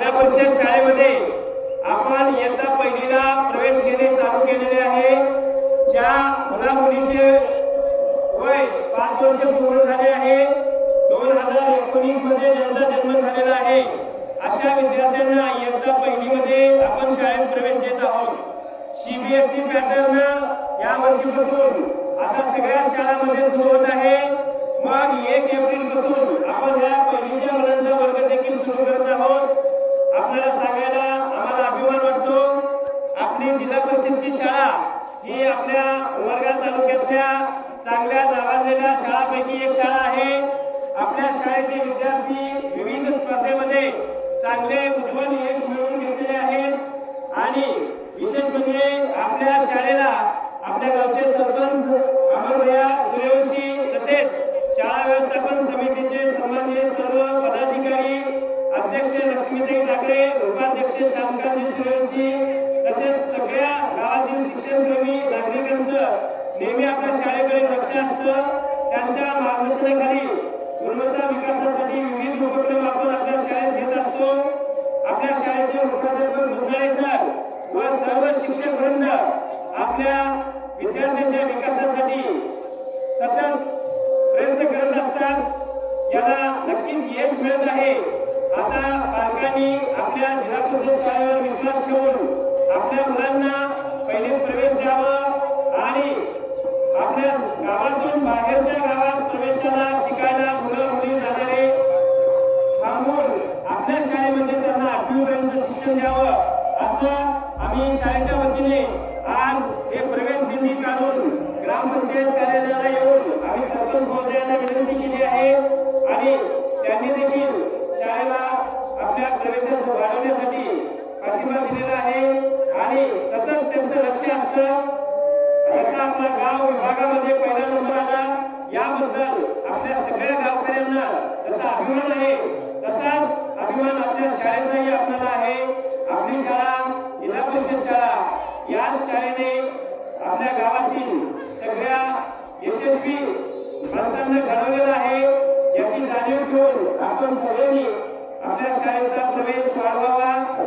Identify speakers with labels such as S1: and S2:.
S1: जिल्हा परिषद शाळेमध्ये आपण इयत्ता पहिलीला प्रवेश घेणे चालू केलेले आहे. ज्या मुला मुलीचे वय पाच वर्ष पूर्ण झाले आहे. दोन हजार एकोणीसमध्ये ज्यांचा जन्म झालेला आहे अशा विद्यार्थ्यांना इयत्ता पहिलीमध्ये आपण शाळेत प्रवेश देत आहोत. सीबीएसई पॅटर्न या वर्षीपासून आता सगळ्या शाळांमध्ये सुरू होत आहे. मग एक एप्रिलपासून आपण ह्या पहिलीच्या मुलांचा वर्ग देखील सुरू करत आहोत आपल्याला सांगायला आम्हाला अभिमान वाटतो आपली जिल्हा परिषदची शाळा ही आपल्या वर्गा तालुक्यातल्या चांगल्या नावाजलेल्या शाळापैकी एक शाळा आहे. आपल्या शाळेचे विद्यार्थी विविध स्पर्धेमध्ये चांगले उज्ज्वल यश मिळवून घेतलेले आहेत. आणि विशेष म्हणजे आपल्या शाळेला आपल्या गावचे सरपंच अमरभया सूर्यवंशी तसेच शाळा व्यवस्थापन समितीचे सन्माननीय सर्व पदाधिकारी अध्यक्ष लक्ष्मीताई ठाकरे उपाध्यक्ष श्यामकांत सूर्यवंशी तसेच सगळ्या गावातील शिक्षणप्रेमी नागरिकांचं नेहमी आपल्या शाळेकडे लक्ष असतं. त्यांच्या मार्गदर्शनाखाली गुणवत्ता विकासासाठी विविध उपक्रम आपण आपल्या शाळेत घेत असतो. आपल्या शाळेचे मुख्याध्यापक मुंदळे सर व सर्व शिक्षक वृंद आपल्या विद्यार्थ्यांच्या विकासासाठी सतत प्रयत्न करत असतात. याला नक्कीच यश मिळत आहे. आता पालकांनी आपल्या जिल्हा परिषद शाळेवर विश्वास ठेवून आपल्या मुलांना पहिले प्रवेश द्यावा आणि आपल्या गावातून बाहेरच्या गावात प्रवेशाला शिकायला मुलं मुली जाणारे थांबून आपल्या शाळेमध्ये त्यांना आठवीपर्यंत शिक्षण द्यावं असं आम्ही शाळेच्या वतीने आज हे प्रवेश दिंडी काढून ग्रामपंचायत कार्यालयाला येऊन आम्ही सरपंच महोदयांना विनंती केली आहे आणि त्यांनी देखील शाळेला आपल्या प्रवेशास वाढवण्यासाठी पाठिंबा दिलेला आहे. आणि सतत त्यांचं लक्ष असतं. जसा आपला गाव विभागामध्ये पहिला नंबर आला याबद्दल आपल्या सगळ्या गावकऱ्यांना जसा अभिमान आहे तसाच अभिमान आपल्या शाळेचाही आपल्याला आहे. आपली शाळा जिल्हा परिषद शाळा याच शाळेने आपल्या गावातील सगळ्या यशस्वी माणसांना घडवलेलं आहे. याची जाणीव ठेवून आपण सगळ्यांनी आपल्या शाळेचा प्रवेश वाढवावा.